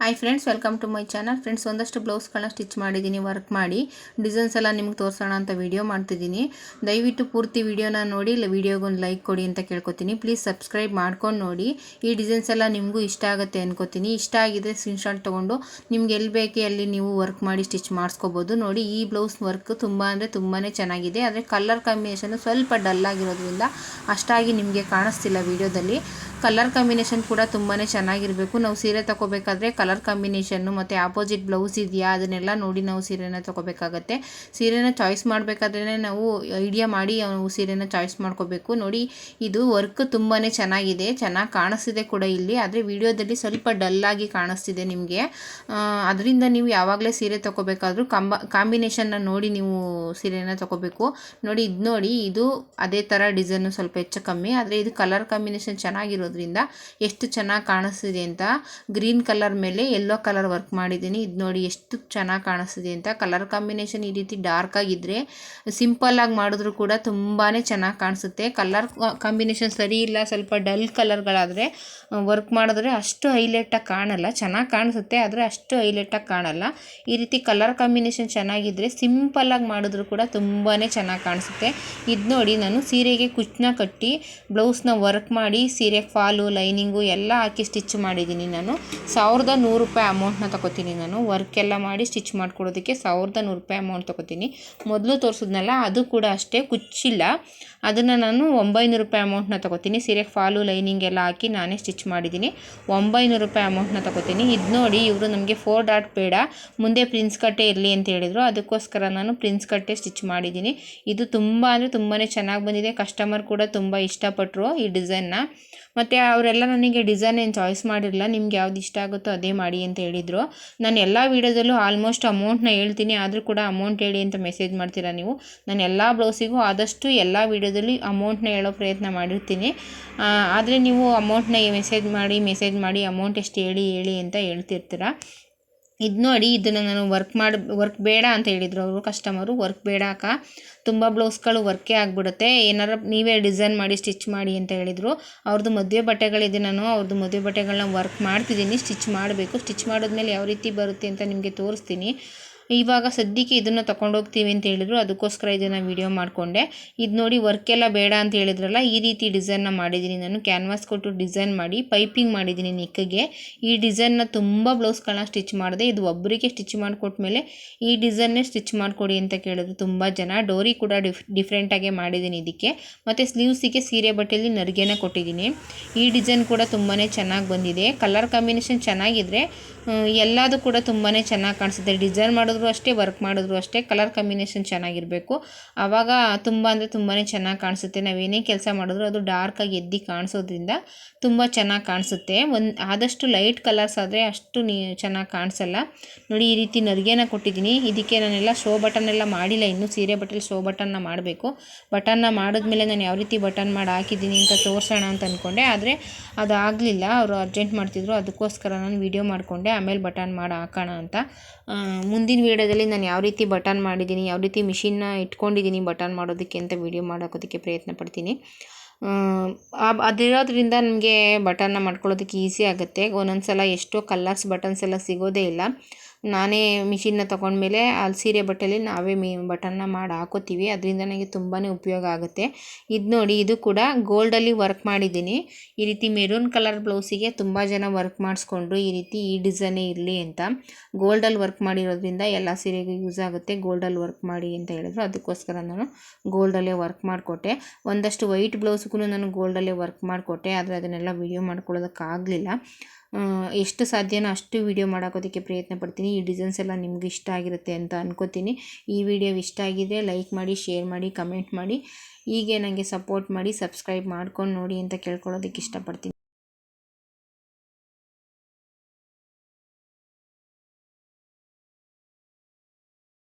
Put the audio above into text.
Hi friends welcome to my channel friends ಒಂದಷ್ಟು ಬ್ಲೌಸ್ಗಳನ್ನ stitch ಮಾಡಿದ್ದೀನಿ ವರ್ಕ್ ಮಾಡಿ. ಡಿಸೈನ್ಸ್ ಎಲ್ಲ ನಿಮ್ಗೆ ತೋರಿಸೋಣ ಅಂತ ವಿಡಿಯೋ ಮಾಡ್ತಿದ್ದೀನಿ ದಯವಿಟ್ಟು ಪೂರ್ತಿ ವಿಡಿಯೋನ ನೋಡಿ ಇಲ್ಲ ವೀಡಿಯೋಗೊಂದು ಲೈಕ್ ಕೊಡಿ ಅಂತ ಕೇಳ್ಕೊತೀನಿ. ಪ್ಲೀಸ್ ಸಬ್ಸ್ಕ್ರೈಬ್ ಮಾಡ್ಕೊಂಡು ನೋಡಿ. ಈ ಡಿಸೈನ್ಸ್ ಎಲ್ಲ ನಿಮಗೂ ಇಷ್ಟ ಆಗುತ್ತೆ ಅನ್ಕೋತೀನಿ. ಇಷ್ಟ ಆಗಿದೆ ಸ್ಕ್ರೀನ್ಶಾಟ್ ತೊಗೊಂಡು ನಿಮ್ಗೆ ಎಲ್ಲಿ ಬೇಕೆ ಅಲ್ಲಿ ನೀವು ವರ್ಕ್ ಮಾಡಿ ಸ್ಟಿಚ್ ಮಾಡಿಸ್ಕೋಬೋದು. ನೋಡಿ, ಈ ಬ್ಲೌಸ್ ವರ್ಕ್ ತುಂಬ ಅಂದರೆ ತುಂಬಾ ಚೆನ್ನಾಗಿದೆ. ಆದರೆ ಕಲರ್ ಕಾಂಬಿನೇಷನ್ ಸ್ವಲ್ಪ ಡಲ್ ಆಗಿರೋದ್ರಿಂದ ಅಷ್ಟಾಗಿ ನಿಮಗೆ ಕಾಣಿಸ್ತಿಲ್ಲ ವೀಡಿಯೋದಲ್ಲಿ ಕಲರ್ ಕಾಂಬಿನೇಷನ್ ಕೂಡ ತುಂಬಾ ಚೆನ್ನಾಗಿರಬೇಕು. ನಾವು ಸೀರೆ ತಗೋಬೇಕಾದ್ರೆ ಕಲರ್ ಕಾಂಬಿನೇಷನ್ನು ಮತ್ತು ಆಪೋಸಿಟ್ ಬ್ಲೌಸ್ ಇದೆಯಾ, ಅದನ್ನೆಲ್ಲ ನೋಡಿ ನಾವು ಸೀರೆನ ತೊಗೋಬೇಕಾಗತ್ತೆ. ಸೀರೆನ ಚಾಯ್ಸ್ ಮಾಡಬೇಕಾದ್ರೆ ನಾವು ಐಡಿಯಾ ಮಾಡಿ ನಾವು ಸೀರೆನ ಚಾಯ್ಸ್ ಮಾಡ್ಕೋಬೇಕು. ನೋಡಿ, ಇದು ವರ್ಕ್ ತುಂಬಾ ಚೆನ್ನಾಗಿದೆ, ಚೆನ್ನಾಗಿ ಕಾಣಿಸ್ತಿದೆ ಕೂಡ ಇಲ್ಲಿ. ಆದರೆ ವಿಡಿಯೋದಲ್ಲಿ ಸ್ವಲ್ಪ ಡಲ್ಲಾಗಿ ಕಾಣಿಸ್ತಿದೆ ನಿಮಗೆ. ಅದರಿಂದ ನೀವು ಯಾವಾಗಲೇ ಸೀರೆ ತೊಗೋಬೇಕಾದ್ರೂ ಕಂಬ, ಕಾಂಬಿನೇಷನ್ನ ನೋಡಿ ನೀವು ಸೀರೆನ ತೊಗೋಬೇಕು. ನೋಡಿ, ಇದು ನೋಡಿ, ಇದು ಅದೇ ಥರ ಡಿಸೈನು ಸ್ವಲ್ಪ ಹೆಚ್ಚು ಕಮ್ಮಿ. ಆದರೆ ಇದು ಕಲರ್ ಕಾಂಬಿನೇಷನ್ ಚೆನ್ನಾಗಿರೋದ್ರಿಂದ ಎಷ್ಟು ಚೆನ್ನಾಗಿ ಕಾಣಿಸ್ತಿದೆ ಅಂತ, ಗ್ರೀನ್ ಕಲರ್ ಮೇಲೆ ಯೆಲ್ಲೋ ಕಲರ್ ವರ್ಕ್ ಮಾಡಿದ್ದೀನಿ. ಇದು ನೋಡಿ ಎಷ್ಟು ಚೆನ್ನಾಗಿ ಕಾಣಿಸ್ತಿದೆ ಅಂತ. ಕಲರ್ ಕಾಂಬಿನೇಷನ್ ಈ ರೀತಿ ಡಾರ್ಕ್ ಆಗಿದ್ದರೆ ಸಿಂಪಲ್ಲಾಗಿ ಮಾಡಿದ್ರು ಕೂಡ ತುಂಬಾ ಚೆನ್ನಾಗಿ ಕಾಣಿಸುತ್ತೆ. ಕಲರ್ ಕಾಂಬಿನೇಷನ್ ಸರಿ ಇಲ್ಲ. ಸ್ವಲ್ಪ ಡಲ್ ಕಲರ್ಗಳಾದರೆ ವರ್ಕ್ ಮಾಡಿದ್ರೆ ಅಷ್ಟು ಹೈಲೈಟಾಗಿ ಕಾಣಲ್ಲ. ಚೆನ್ನಾಗಿ ಕಾಣಿಸುತ್ತೆ, ಆದರೆ ಅಷ್ಟು ಹೈಲೈಟಾಗಿ ಕಾಣಲ್ಲ. ಈ ರೀತಿ ಕಲರ್ ಕಾಂಬಿನೇಷನ್ ಚೆನ್ನಾಗಿದ್ದರೆ ಸಿಂಪಲ್ಲಾಗಿ ಮಾಡಿದ್ರು ಕೂಡ ತುಂಬಾ ಚೆನ್ನಾಗಿ ಕಾಣಿಸುತ್ತೆ. ಇದು ನೋಡಿ ನಾನು ಸೀರೆಗೆ ಕುಚ್ಚನ ಕಟ್ಟಿ, ಬ್ಲೌಸ್ನ ವರ್ಕ್ ಮಾಡಿ ಸೀರೆ ಫಾಲು, ಲೈನಿಂಗು ಎಲ್ಲ ಹಾಕಿ ಸ್ಟಿಚ್ ಮಾಡಿದ್ದೀನಿ ನಾನು. ಸಾವಿರದ ನೂರು ರೂಪಾಯಿ ಅಮೌಂಟ್ನ ತಗೋತೀನಿ ನಾನು. ವರ್ಕ್ ಎಲ್ಲ ಮಾಡಿ ಸ್ಟಿಚ್ ಮಾಡ್ಕೊಡೋದಕ್ಕೆ ಸಾವಿರದ ನೂರು ರೂಪಾಯಿ ಅಮೌಂಟ್ ತಗೋತೀನಿ. ಮೊದಲು ತೋರಿಸಿದ್ನಲ್ಲ, ಅದು ಕೂಡ ಅಷ್ಟೇ, ಕುಚ್ಚಿಲ್ಲ. ಅದನ್ನು ನಾನು ಒಂಬೈನೂರು ರೂಪಾಯಿ ಅಮೌಂಟ್ನ ತಗೋತೀನಿ. ಸೀರೆ ಫಾಲು ಲೈನಿಂಗ್ ಎಲ್ಲ ಹಾಕಿ ನಾನೇ ಸ್ಟಿಚ್ ಮಾಡಿದ್ದೀನಿ. ಒಂಬೈನೂರು ರೂಪಾಯಿ ಅಮೌಂಟ್ನ ತಗೋತೀನಿ. ಇದು ನೋಡಿ, ಇವರು ನಮಗೆ ಫೋರ್ ಡಾಟ್ ಬೇಡ. ಮುಂದೆ ಪ್ರಿನ್ಸ್ ಕಟ್ಟೆ ಇರಲಿ ಅಂತ ಹೇಳಿದರು. ಅದಕ್ಕೋಸ್ಕರ ನಾನು ಪ್ರಿನ್ಸ್ ಕಟ್ಟೆ ಸ್ಟಿಚ್ ಮಾಡಿದ್ದೀನಿ. ಇದು ತುಂಬ ಅಂದರೆ ತುಂಬಾ ಚೆನ್ನಾಗಿ ಬಂದಿದೆ. ಕಸ್ಟಮರ್ ಕೂಡ ತುಂಬ ಇಷ್ಟಪಟ್ಟರು ಈ ಡಿಸೈನ್ನ ಮತ್ತು ಅವರೆಲ್ಲ ನನಗೆ ಡಿಸೈನ್ ಏನು ಚಾಯ್ಸ್ ಮಾಡಿರಲಿಲ್ಲ, ನಿಮ್ಗೆ ಯಾವ್ದು ಇಷ್ಟ ಆಗುತ್ತೋ ಅದೇ ಮಾಡಿ ಅಂತ ಹೇಳಿದರು. ನಾನು ಎಲ್ಲ ವೀಡಿಯೋದಲ್ಲೂ ಆಲ್ಮೋಸ್ಟ್ ಅಮೌಂಟ್ನ ಹೇಳ್ತೀನಿ, ಆದರೂ ಕೂಡ ಅಮೌಂಟ್ ಹೇಳಿ ಅಂತ ಮೆಸೇಜ್ ಮಾಡ್ತೀರಾ ನೀವು? ನಾನು ಎಲ್ಲ ಬ್ಲೌಸಿಗೂ ಆದಷ್ಟು ಎಲ್ಲ ವೀಡಿಯೋದಲ್ಲಿ ಅಮೌಂಟ್ನ ಹೇಳೋ ಪ್ರಯತ್ನ ಮಾಡಿರ್ತೀನಿ. ಆದರೆ ನೀವು ಅಮೌಂಟ್ನ ಮೆಸೇಜ್ ಮಾಡಿ ಮೆಸೇಜ್ ಮಾಡಿ ಅಮೌಂಟ್ ಎಷ್ಟು ಹೇಳಿ ಹೇಳಿ ಅಂತ ಹೇಳ್ತಿರ್ತೀರ? ಇದು ನೋಡಿ ಇದನ್ನು ನಾನು ವರ್ಕ್ ಮಾಡಿ ವರ್ಕ್ ಬೇಡ ಅಂತ ಹೇಳಿದರು ಅವರು ಕಸ್ಟಮರು ವರ್ಕ್ ಬೇಡ ಅಕ್ಕ. ತುಂಬ ಬ್ಲೌಸ್ಗಳು ವರ್ಕೇ ಆಗಿಬಿಡುತ್ತೆ. ಏನಾರು ನೀವೇ ಡಿಸೈನ್ ಮಾಡಿ ಸ್ಟಿಚ್ ಮಾಡಿ ಅಂತ ಹೇಳಿದರು. ಅವ್ರದ್ದು ಮದುವೆ ಬಟ್ಟೆಗಳಿದೆ ನಾನು. ಅವ್ರದ್ದು ಮದುವೆ ಬಟ್ಟೆಗಳನ್ನ ವರ್ಕ್ ಮಾಡ್ತಿದ್ದೀನಿ. ಸ್ಟಿಚ್ ಮಾಡಬೇಕು. ಸ್ಟಿಚ್ ಮಾಡಿದ್ಮೇಲೆ ಯಾವ ರೀತಿ ಬರುತ್ತೆ ಅಂತ ನಿಮಗೆ ತೋರಿಸ್ತೀನಿ. ಇವಾಗ ಸದ್ಯಕ್ಕೆ ಇದನ್ನು ತೊಗೊಂಡೋಗ್ತೀವಿ ಅಂತ ಹೇಳಿದ್ರು. ಅದಕ್ಕೋಸ್ಕರ ಇದನ್ನು ವಿಡಿಯೋ ಮಾಡಿಕೊಂಡೆ. ಇದು ನೋಡಿ ವರ್ಕ್ ಎಲ್ಲ ಬೇಡ ಅಂತ ಹೇಳಿದ್ರಲ್ಲ, ಈ ರೀತಿ ಡಿಸೈನ್ನ ಮಾಡಿದ್ದೀನಿ ನಾನು. ಕ್ಯಾನ್ವಾಸ್ ಕೊಟ್ಟು ಡಿಸೈನ್ ಮಾಡಿ ಪೈಪಿಂಗ್ ಮಾಡಿದ್ದೀನಿ ನೆಕ್ಗೆ ಈ ಡಿಸೈನ್ನ ತುಂಬ ಬ್ಲೌಸ್ಗಳನ್ನ ಸ್ಟಿಚ್ ಮಾಡಿದೆ. ಇದು ಒಬ್ಬರಿಗೆ ಸ್ಟಿಚ್ ಮಾಡಿಕೊಟ್ಮೇಲೆ ಈ ಡಿಸೈನ್ನೇ ಸ್ಟಿಚ್ ಮಾಡಿಕೊಡಿ ಅಂತ ಕೇಳಿದ್ರು ತುಂಬ ಜನ. ಡೋರಿ ಕೂಡ ಡಿಫ್ ಡಿಫ್ರೆಂಟಾಗೆ ಮಾಡಿದ್ದೀನಿ ಇದಕ್ಕೆ. ಮತ್ತು ಸ್ಲೀವ್ಸಿಗೆ ಸೀರೆ ಬಟ್ಟೆಯಲ್ಲಿ ನರಿಗೆನ ಕೊಟ್ಟಿದ್ದೀನಿ ಈ ಡಿಸೈನ್ ಕೂಡ ತುಂಬಾ ಚೆನ್ನಾಗಿ ಬಂದಿದೆ. ಕಲರ್ ಕಾಂಬಿನೇಷನ್ ಚೆನ್ನಾಗಿದ್ರೆ ಎಲ್ಲದೂ ಕೂಡ ತುಂಬಾ ಚೆನ್ನಾಗಿ ಕಾಣಿಸುತ್ತೆ. ಡಿಸೈನ್ ಮಾಡೋದು ಅಷ್ಟೇ ವರ್ಕ್ ಮಾಡಿದ್ರು ಅಷ್ಟೇ ಕಲರ್ ಕಾಂಬಿನೇಷನ್ ಚೆನ್ನಾಗಿರಬೇಕು. ಆವಾಗ ತುಂಬ ಅಂದರೆ ತುಂಬಾ ಚೆನ್ನಾಗಿ ಕಾಣಿಸುತ್ತೆ. ನಾವೇನೇ ಕೆಲಸ ಮಾಡಿದ್ರು ಅದು ಡಾರ್ಕಾಗಿ ಎದ್ದು ಕಾಣಿಸೋದ್ರಿಂದ ತುಂಬ ಚೆನ್ನಾಗಿ ಕಾಣಿಸುತ್ತೆ. ಒಂದು, ಆದಷ್ಟು ಲೈಟ್ ಕಲರ್ಸ್ ಆದರೆ ಅಷ್ಟು ನೀ, ಚೆನ್ನಾಗಿ ಕಾಣಿಸಲ್ಲ. ನೋಡಿ, ಈ ರೀತಿ ನರಿಗೆನ ಕೊಟ್ಟಿದ್ದೀನಿ. ಇದಕ್ಕೆ ನಾನೆಲ್ಲ ಶೋ ಬಟನ್ ಎಲ್ಲ ಮಾಡಿಲ್ಲ. ಇನ್ನೂ ಸೀರೆ ಬಟ್ಟೆಲಿ ಶೋ ಬಟನ್ನ ಮಾಡಬೇಕು. ಬಟನ್ನ ಮಾಡಿದ್ಮೇಲೆ ನಾನು ಯಾವ ರೀತಿ ಬಟನ್ ಮಾಡಿ ಹಾಕಿದ್ದೀನಿ ಅಂತ ತೋರಿಸೋಣ ಅಂತ ಅಂದ್ಕೊಂಡೆ ಆದರೆ ಅದು ಆಗಲಿಲ್ಲ. ಅವರು ಅರ್ಜೆಂಟ್ ಮಾಡ್ತಿದ್ರು. ಅದಕ್ಕೋಸ್ಕರ ನಾನು ವೀಡಿಯೋ ಮಾಡಿಕೊಂಡೆ. ಆಮೇಲೆ ಬಟನ್ ಮಾಡಿ ಹಾಕೋಣ ಅಂತ. ಮುಂದಿನ ವೀಡಿಯೋದಲ್ಲಿ ನಾನು ಯಾವ ರೀತಿ ಬಟನ್ ಮಾಡಿದ್ದೀನಿ, ಯಾವ ರೀತಿ ಮಿಷಿನ್ನ ಇಟ್ಕೊಂಡಿದ್ದೀನಿ ಬಟನ್ ಮಾಡೋದಕ್ಕೆ ಅಂತ ವೀಡಿಯೋ ಮಾಡೋಕೋದಕ್ಕೆ ಪ್ರಯತ್ನ ಪಡ್ತೀನಿ. ಅದಿರೋದ್ರಿಂದ ನನಗೆ ಬಟನ್ನ ಮಾಡ್ಕೊಳ್ಳೋದಕ್ಕೆ ಈಸಿ ಆಗುತ್ತೆ. ಒಂದೊಂದು ಸಲ ಎಷ್ಟೋ ಕಲ್ಲರ್ಸ್ ಬಟನ್ಸ್ ಎಲ್ಲ ಸಿಗೋದೇ ಇಲ್ಲ. ನಾನೇ ಮಿಷಿನ್ನ ತೊಗೊಂಡ್ಮೇಲೆ ಅಲ್ಲಿ ಸೀರೆ ಬಟ್ಟೆಲಿ ನಾವೇ ಮಿ ಬಟನ್ನ ಮಾಡಿ ಹಾಕೋತೀವಿ. ಅದರಿಂದ ನನಗೆ ತುಂಬಾ ಉಪಯೋಗ ಆಗುತ್ತೆ. ಇದು ನೋಡಿ, ಇದು ಕೂಡ ಗೋಲ್ಡಲ್ಲಿ ವರ್ಕ್ ಮಾಡಿದ್ದೀನಿ. ಈ ರೀತಿ ಮೆರೂನ್ ಕಲರ್ ಬ್ಲೌಸಿಗೆ ತುಂಬ ಜನ ವರ್ಕ್ ಮಾಡಿಸ್ಕೊಂಡ್ರು. ಈ ರೀತಿ ಈ ಡಿಸೈನೇ ಇರಲಿ ಅಂತ. ಗೋಲ್ಡಲ್ಲಿ ವರ್ಕ್ ಮಾಡಿರೋದ್ರಿಂದ ಎಲ್ಲ ಸೀರೆಗೂ ಯೂಸ್ ಆಗುತ್ತೆ. ಗೋಲ್ಡಲ್ಲಿ ವರ್ಕ್ ಮಾಡಿ ಅಂತ ಹೇಳಿದ್ರು. ಅದಕ್ಕೋಸ್ಕರ ನಾನು ಗೋಲ್ಡಲ್ಲೇ ವರ್ಕ್ ಮಾಡಿಕೊಟ್ಟೆ. ಒಂದಷ್ಟು ವೈಟ್ ಬ್ಲೌಸ್ಗೂ ನಾನು ಗೋಲ್ಡಲ್ಲೇ ವರ್ಕ್ ಮಾಡಿಕೊಟ್ಟೆ. ಆದರೆ ಅದನ್ನೆಲ್ಲ ವಿಡಿಯೋ ಮಾಡ್ಕೊಳ್ಳೋದಕ್ಕಾಗಲಿಲ್ಲ. ಎಷ್ಟು ಸಾಧ್ಯನೋ ಅಷ್ಟು ವೀಡಿಯೋ ಮಾಡೋಕೋದಕ್ಕೆ ಪ್ರಯತ್ನ ಪಡ್ತೀನಿ. ಈ ಡಿಸೈನ್ಸ್ ಎಲ್ಲ ನಿಮ್ಗೆ ಇಷ್ಟ ಆಗಿರುತ್ತೆ ಅಂತ ಅನ್ಕೋತೀನಿ. ಈ ವಿಡಿಯೋ ಇಷ್ಟ ಆಗಿದ್ರೆ ಲೈಕ್ ಮಾಡಿ ಶೇರ್ ಮಾಡಿ ಕಮೆಂಟ್ ಮಾಡಿ. ಹೀಗೆ ನನಗೆ ಸಪೋರ್ಟ್ ಮಾಡಿ ಸಬ್ಸ್ಕ್ರೈಬ್ ಮಾಡ್ಕೊಂಡು ನೋಡಿ ಅಂತ ಕೇಳ್ಕೊಳ್ಳೋದಕ್ಕೆ ಇಷ್ಟಪಡ್ತೀನಿ.